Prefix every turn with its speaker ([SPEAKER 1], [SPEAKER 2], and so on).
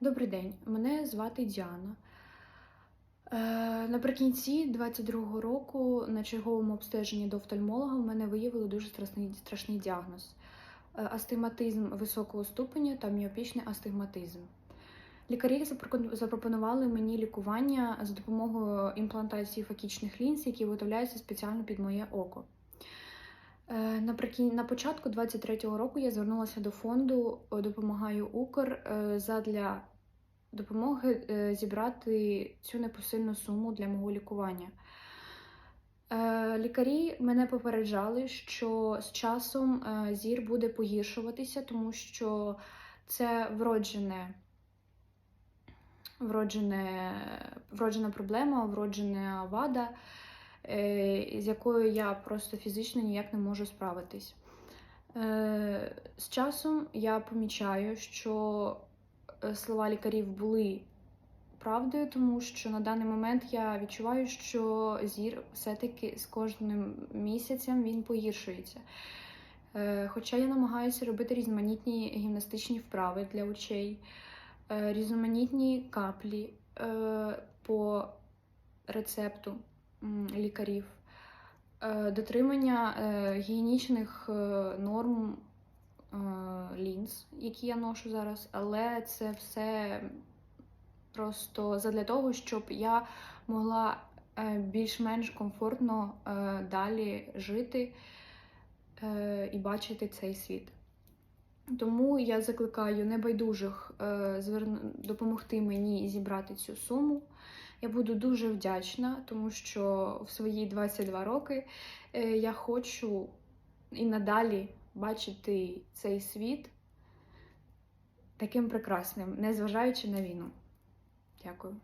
[SPEAKER 1] Добрий день, мене звати Діана. Е, наприкінці 22-го року на черговому обстеженні до офтальмолога в мене виявили дуже страшний, страшний діагноз: Е, астигматизм високого ступеня та міопічний астигматизм. Лікарі запропон- запропонували мені лікування за допомогою імплантації факічних лінз, які виготовляються спеціально під моє око. Е, Наприкін... На початку 23-го року я звернулася до фонду е, Допомагаю Укр е, задля допомоги е, зібрати цю непосильну суму для мого лікування. Лікарі мене попереджали, що з часом зір буде погіршуватися, тому що це вроджене, вроджене, вроджена проблема, вроджена вада, з якою я просто фізично ніяк не можу справитись. Е, З часом я помічаю, що е, слова лікарів були правдою, тому що на даний момент я відчуваю, що зір все-таки з кожним місяцем він погіршується. Е, Хоча я намагаюся робити різноманітні гімнастичні вправи для очей, е, різноманітні каплі е, по рецепту лікарів, е, дотримання е, гігієнічних е, норм лінз, які я ношу зараз, але це все просто задля того, щоб я могла більш-менш комфортно далі жити і бачити цей світ. Тому я закликаю небайдужих допомогти мені зібрати цю суму. Я буду дуже вдячна, тому що в свої 22 роки е, я хочу і надалі бачити цей світ таким прекрасним, незважаючи на війну. Дякую.